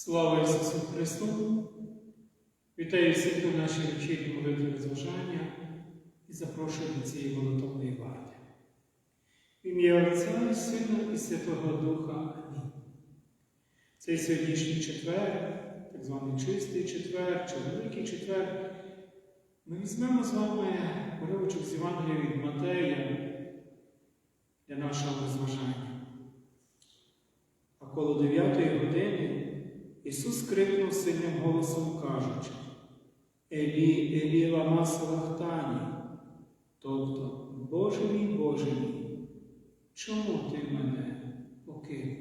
Слава Ісусу Христу! Вітаю всіх на нашій вечірній молитві розважання і запрошую до цієї молитовної варти. В ім'я Отця і Сина і Святого Духа. Амінь. Цей сьогоднішній четвер, так званий чистий четвер чи Великий четвер, ми візьмемо з вами уривочок з Євангелія від Матея для нашого розважання. А коло дев'ятої години Ісус крикнув сильним голосом, кажучи, Елі, Елі лама салахтані, тобто, Боже мій, Боже мій, чому ти мене покинув?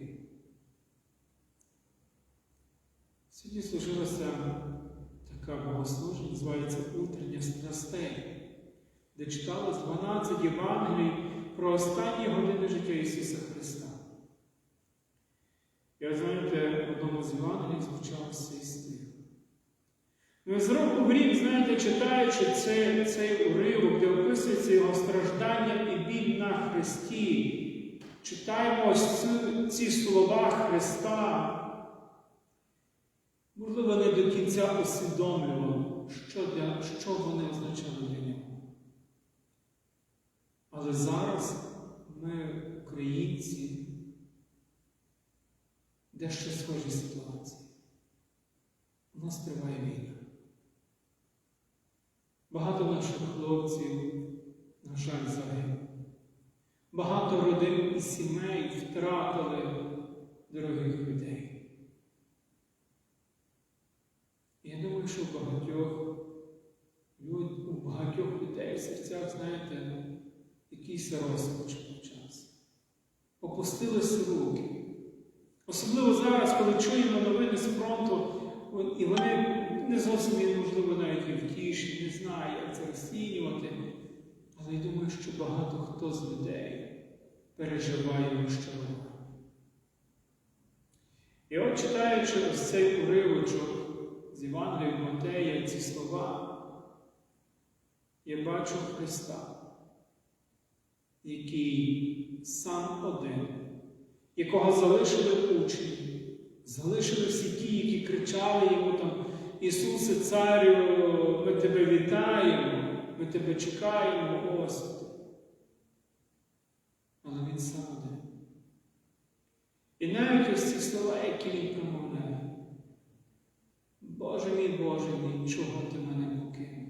Сьогодні служилася така богослужба, називається Утрення страстей, де читалось 12 Євангелій про останні години життя Ісуса Христа. Я знаєте, в одному з Євангелій звучав цей стих. Ну, з року в рік, знаєте, читаючи цей, цей уривок, де описується його страждання і біль на Христі, читаємо ось ці, ці слова Христа. Можливо, не до кінця усвідомлював, що, для, що вони означали для нього. Але зараз ми, українці, дещо схожі ситуації. У нас триває війна. Багато наших хлопців, на жаль, загинуло. Багато родин і сімей втратили дорогих людей. Я думаю, що у багатьох, у багатьох людей в серцях, знаєте, якийсь розпач час. Опустилися руки. Особливо зараз, коли чуємо новини з фронту, і вони не зовсім, можливо, навіть і втішні, не знаю, як це розцінювати. Але я думаю, що багато хто з людей переживає розчарування. І от читаючи ось цей уривочок з Євангелія від Матея, ці слова, я бачу Христа, який сам один якого залишили учні, залишили всі ті, які кричали йому там, Ісусе, Царю, ми тебе вітаємо, ми тебе чекаємо, Господи. Але Він сам один. І навіть ось ці слова, які він промовляє. Боже мій, Боже мій, чого ти мене покинув?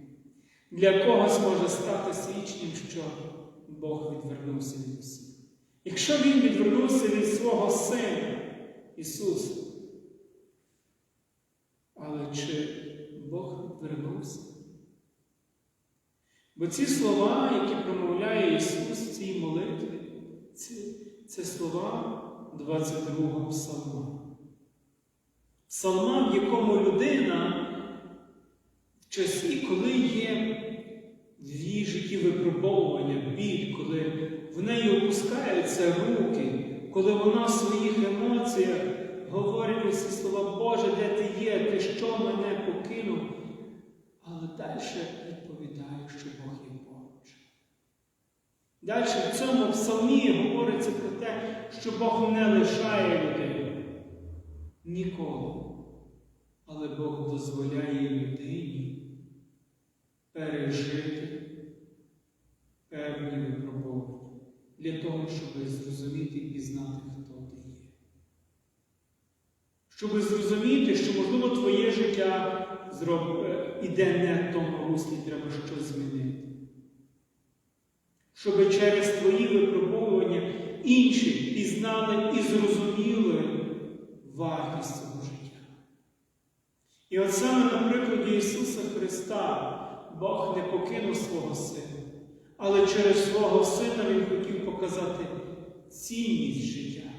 Для когось може стати свідченням, що Бог відвернувся від усіх. Якщо Він відвернувся від свого Сина Ісуса, але чи Бог відвернувся? Бо ці слова, які промовляє Ісус в цій молитві, це, це слова 22-го псалма. Псалма, в якому людина в часі, коли є в її житті випробовування, біль, коли в неї опускаються руки, коли вона в своїх емоціях говорить усі слова, Боже, де ти є, ти що мене покинув? Але далі відповідає, що Бог є поруч. Далі в цьому псалмі говориться про те, що Бог не лишає людину. Ніколи. Але Бог дозволяє людині пережити певні випробування для того, щоб зрозуміти і пізнати, хто ти є. Щоб зрозуміти, що, можливо, твоє життя зроб... іде не в тому руслі, треба щось змінити. Щоб через твої випробовування інші пізнали і зрозуміли вартість цього життя. І от саме на прикладі Ісуса Христа Бог не покинув свого Сина. Але через свого сина Він хотів показати цінність життя.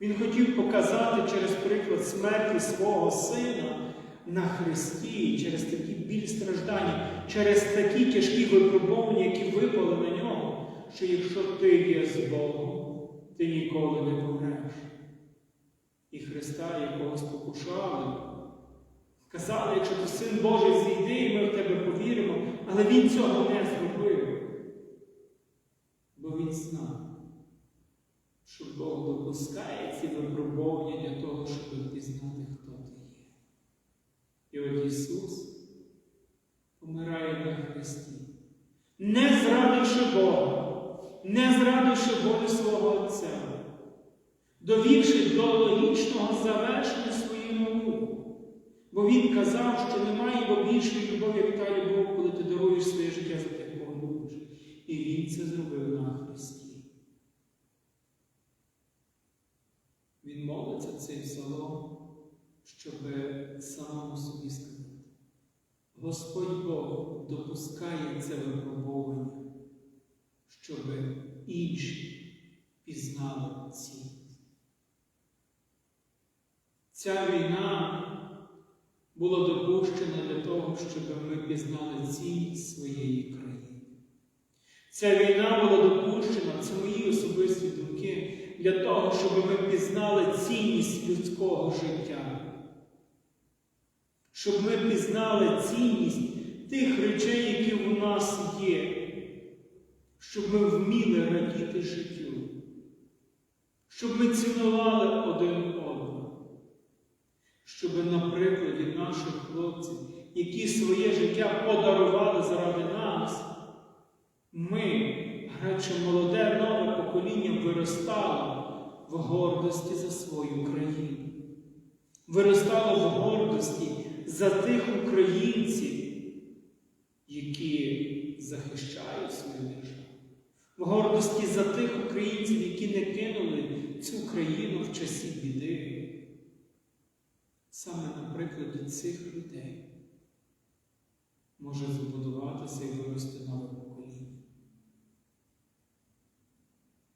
Він хотів показати через приклад смерті свого сина на Христі, через такі біль страждання, через такі тяжкі випробування, які випали на нього, що якщо ти є з Богом, ти ніколи не помреш. І Христа, якого спокушали, казали, якщо ти син Божий зійди, і ми в тебе повіримо, але Він цього не зробив. Бо він знав, що Бог допускає ці випробування для того, щоб пізнати, Ісус помирає на Христі, не зрадивши Бога, не зрадивши волі свого Отця, довівши до логічного завершення своєї науки. Бо Він казав, що немає його більшої любові, як та любов, коли ти даруєш своє життя за тих, кого любиш. І Він це зробив на Христі. Він молиться псалом, щоб самому собі сказати. Господь Бог допускає це випробування, щоб інші пізнали цінність. Ця війна була допущена для того, щоб ми пізнали цінність своєї країни. Ця війна була допущена, це мої особисті думки, для того, щоб ми пізнали цінність людського життя. Щоб ми пізнали цінність тих речей, які в нас є, щоб ми вміли радіти життю, щоб ми цінували один одного, щоб на прикладі наших хлопців, які своє життя подарували заради нас, ми, радше молоде нове покоління, виростало в гордості за свою країну, виростало в гордості за тих українців, які захищають свою державу, в гордості за тих українців, які не кинули цю країну в часі біди. Саме на прикладі цих людей може збудуватися і вирости нове покоління.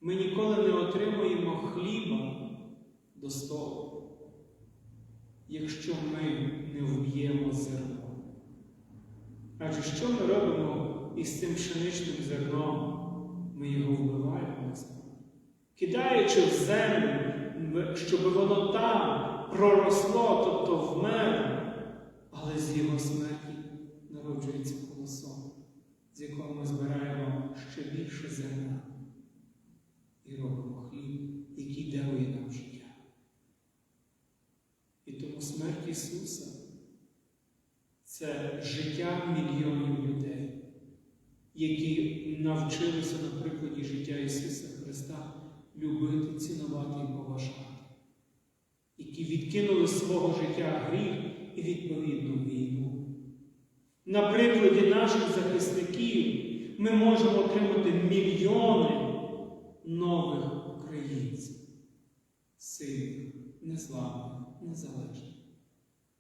Ми ніколи не отримуємо хліба до столу, якщо ми не вб'ємо зерно. Адже що ми робимо із цим пшеничним зерном? Ми його вбиваємо. Кидаючи в землю, щоб воно там проросло, тобто вмерло, але з його смерті народжується колосом, з якого ми збираємо ще більше зерна і робимо хліб, який дарує нам життя. І тому смерть Ісуса це життя мільйонів людей, які навчилися на прикладі життя Ісуса Христа любити, цінувати і поважати, які відкинули свого життя гріх і відповідну війну. На прикладі наших захисників ми можемо отримати мільйони нових українців, сильних, незламних, незалежних,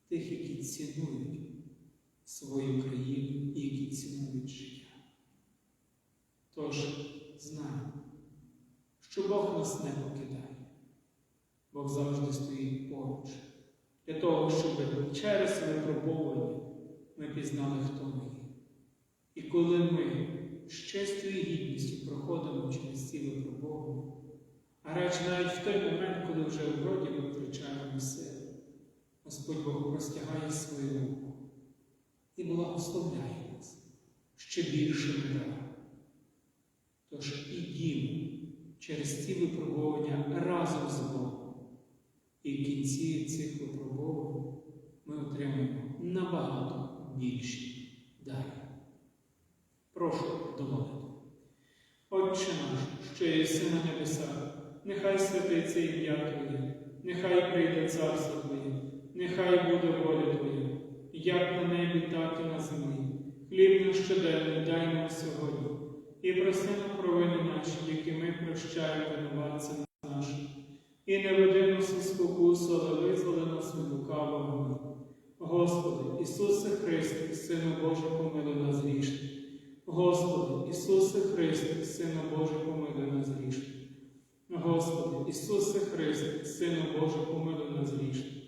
тих, які цінують свою країну які цінують життя. Тож знаємо, що Бог нас не покидає, Бог завжди стоїть поруч, для того, щоб через випробовування ми пізнали, хто ми є. І коли ми з честю і гідністю проходимо через ці випробовування, а реч навіть в той момент, коли вже в роді ми втрачаємо сили, Господь Бог простягає свою руку і благословляє нас ще більше даром. Тож ідімо через ці випробування разом з Богом. І в кінці цих випробувань ми отримаємо набагато більші дари. Прошу до молитви. Отче наш, що єси на небесах, нехай святиться ім'я Твоє, нехай прийде царство Твоє, нехай буде воля Твоя, як на небі, так і на землі. Хліб наш щоденний дай нам сьогодні, і проси нам провини наші, які ми прощаємо винуватцям нашим. І не веди нас у спокусу, але визволи нас від лукавого. Господи, Ісусе Христе, Сину Божий, помилуй нас грішних. Господи, Ісусе Христе, Сину Божий, помилуй нас грішних. Господи, Ісусе Христе, Сину Божий, помилуй нас грішних.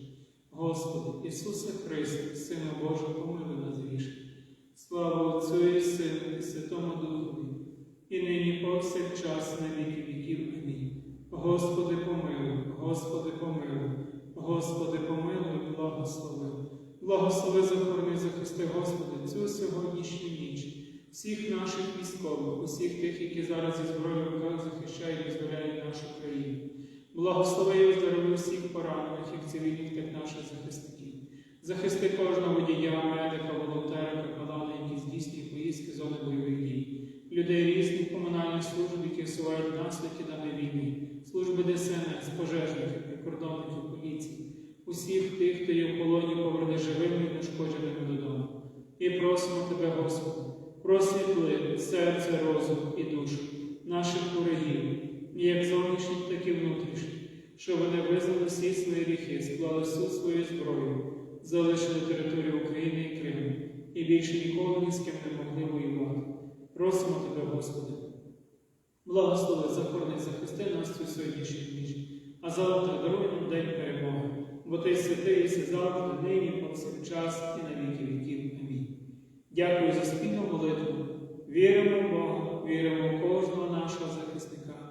Господи, Ісусе Христе, Сину Божий, помилуй нас грішних. Слава Отцю і Сину і Святому Духові, і нині повсякчас на віки віків. Амінь. Господи, помилуй, Господи, помилуй, Господи, помилуй, благослови. Благослови, захорони, захисти, Господи, цю сьогоднішню ніч, всіх наших військових, усіх тих, які зараз зі зброєю захищають і визволяють нашу країну. Благослови і оздорови всіх поранених, як цивільних, наших захисників. Захисти кожного водія, медика, волонтера, капелана, які здійснюють поїздки зони бойових дій, людей різних комунальних служб, які усувають наслідки даної війни, служби ДСНС, пожежників, прикордонників, поліції, усіх тих, хто є в полоні, поверни живими і нешкодженими додому. І просимо Тебе, Господи, просвітли серце, розум і душу наших ворогів, як зовнішніх, так і внутрішніх, щоб вони визнали всі свої гріхи, склали всю свою зброю, залишили територію України і Криму і більше ніколи ні з ким не могли воювати. Просимо Тебе, Господи, благослови, захорони, захисти нас цю сьогоднішню ніч, а завтра даруй нам день перемоги, бо Ти святий, і завтра, нині, повсякчас і на віки віків. Амінь. Дякую за спільну молитву. Віримо в Бога, віримо в кожного нашого захисника